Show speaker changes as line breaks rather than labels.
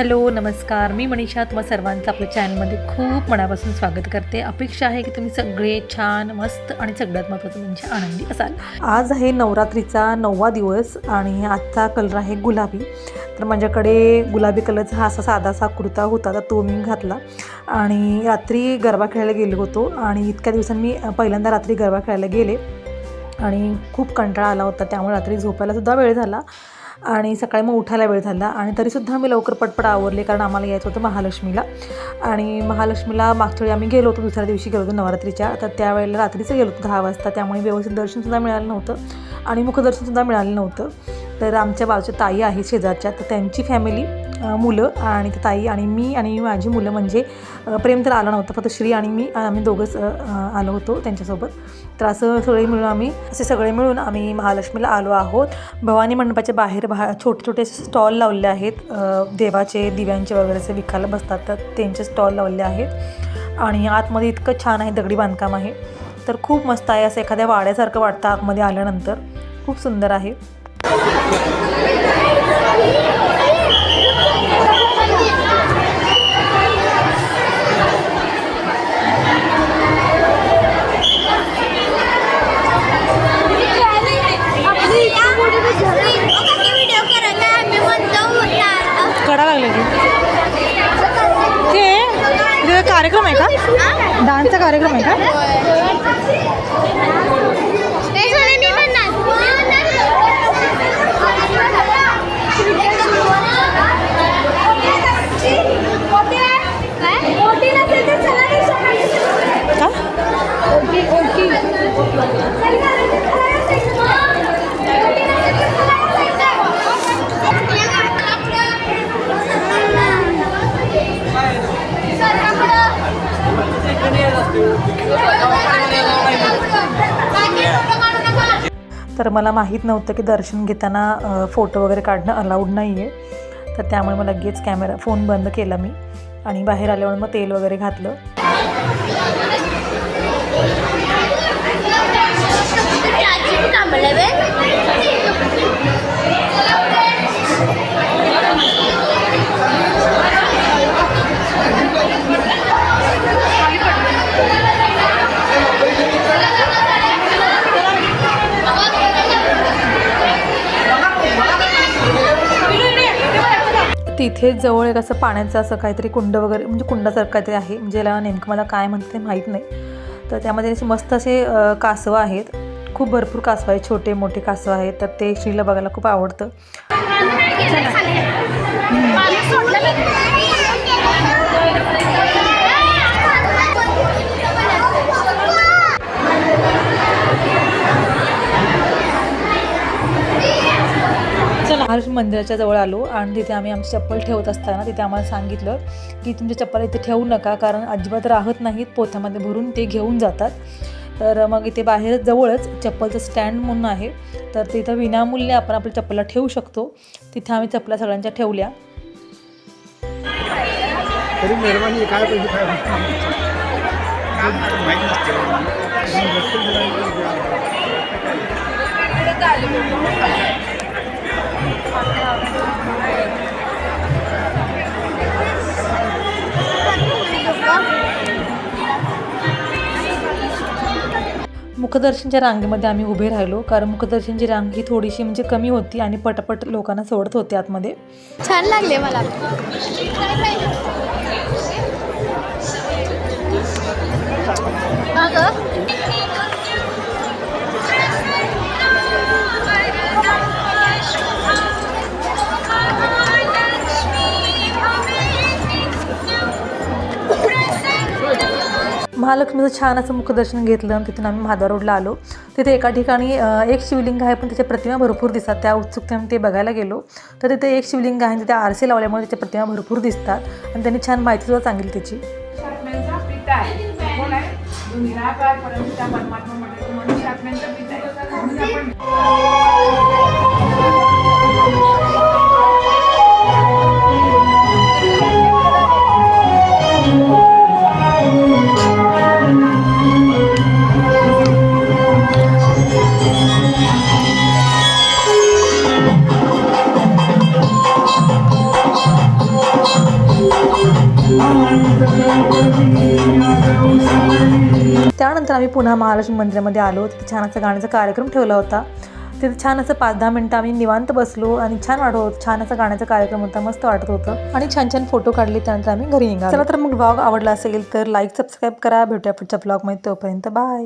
Hello नमस्कार. मी मनीषा तुम्हा सर्वांचं आपल्या चॅनलमध्ये खूप मनापासून स्वागत करते. अपेक्षा आहे की तुम्ही सगळे छान मस्त आणि सगळ्यात महत्त्वाचं म्हणजे आनंदी असाल. आज आहे नवरात्रीचा नववा दिवस आणि आजचा कलर आहे गुलाबी. तर माझ्याकडे गुलाबी कलरचा हा असा साधासा कुर्ता होता तर तो मी घातला. आणि रात्री गरबा खेळायला गेलो होतो आणि इतक्या दिवसांनी मी पहिल्यांदा रात्री गरबा खेळायला गेले. आणि खूप कंटाळा आला होता त्यामुळे रात्री झोपायला सुद्धा वेळ झाला. आणि सकाळी मग उठायला वेळ झाला. आणि तरीसुद्धा आम्ही लवकर पटपट आवरले कारण आम्हाला यायचं होतं महालक्ष्मीला. आणि महालक्ष्मीला मागच्या वेळी आम्ही गेलो होतो दुसऱ्या दिवशी गेलो होतो नवरात्रीच्या. तर त्यावेळेला रात्रीचं गेलो होतो दहा वाजता. त्यामुळे व्यवस्थित दर्शनसुद्धा मिळालं नव्हतं आणि मुखदर्शनसुद्धा मिळालं नव्हतं. तर आमच्या बाजूच्या ताई आहेत शेजारच्या तर त्यांची फॅमिली मुलं आणि ताई आणि मी आणि माझी मुलं म्हणजे प्रेम तर आलं नव्हतं फक्त श्री आणि मी आम्ही दोघंच आलो होतो त्यांच्यासोबत. तर असं सगळे मिळून आम्ही असे सगळे मिळून आम्ही महालक्ष्मीला आलो आहोत. भवानी मंडपाच्या बाहेर बा छोटे छोटे स्टॉल लावले आहेत. देवाचे दिव्यांचे वगैरे असे विकायला बसतात तर त्यांचे स्टॉल लावले आहेत. आणि आतमध्ये इतकं छान आहे दगडी बांधकाम आहे. तर खूप मस्त आहे असं एखाद्या वाड्यासारखं वाटतं आतमध्ये आल्यानंतर. खूप सुंदर आहे
व्हिडिओ करायला आम्ही म्हणतो होता
कडा लागले की ते इथे कार्यक्रम आहे का डान्सचा कार्यक्रम आहे का? तर मला माहीत नव्हतं की दर्शन घेताना फोटो वगैरे काढणं अलाउड नाही आहे तर त्यामुळे मग लगेच कॅमेरा फोन बंद केला मी. आणि बाहेर आल्यावर मग तेल वगैरे घातलं. तिथे जवळ एक असं पाण्याचं असं काहीतरी कुंड वगैरे म्हणजे कुंडासारखं काहीतरी आहे. म्हणजे याला नेमकं मला काय म्हणते ते माहीत नाही. तर त्यामध्ये असे मस्त असे कासवं आहेत. खूप भरपूर कासवं आहेत. छोटे मोठे कासवं आहेत. तर ते श्रीला बघायला खूप आवडतं. महालक्ष्मी मंदिराच्या जवळ आलो आणि तिथे आम्ही आमची चप्पल ठेवत असताना तिथे आम्हाला सांगितलं की तुमच्या चप्पल इथे ठेवू नका कारण अजिबात राहत नाहीत पोथ्यामध्ये भरून ते घेऊन जातात. तर मग इथे बाहेर जवळच चप्पलचं स्टँड म्हणून आहे. तर तिथं विनामूल्य आपण आपल्या चप्पला ठेवू शकतो. तिथे आम्ही चपला सगळ्यांच्या ठेवल्या.
काय
मुखदर्शनच्या रांगेमध्ये आम्ही उभे राहिलो. कारण मुखदर्शनची रांग ही थोडीशी म्हणजे कमी होती आणि पटपट लोकांना सोडत होते आतमध्ये.
छान लागले मला.
महालक्ष्मीचं छान असं मुखदर्शन घेतलं आणि तिथून आम्ही महाद्वार रोडला आलो. तिथे एका ठिकाणी एक शिवलिंग आहे पण त्याच्या प्रतिमा भरपूर दिसतात. त्या उत्सुकतेने ते बघायला गेलो. तर तिथे एक शिवलिंग आहे आणि तिथे आरसे लावल्यामुळे त्याच्या प्रतिमा भरपूर दिसतात. आणि त्यांनी छान माहितीसुद्धा सांगितली त्याची.
त्या परमात्मा म्हणून
त्यानंतर आम्ही पुन्हा महालक्ष्मी मंदिरामध्ये आलो. तिथे छान असा गाण्याचा कार्यक्रम ठेवला होता. तिथे छान असं पाच दहा मिनटं आम्ही निवांत बसलो आणि छान वाटत होतं. छान असा गाण्याचा कार्यक्रम होता मस्त वाटत होतं. आणि छान छान फोटो काढले त्यानंतर आम्ही घरी निघालो. चला तर मग ब्लॉग आवडला असेल तर लाईक सबस्क्राईब करा. भेटूया पुढच्या ब्लॉगमध्ये तोपर्यंत बाय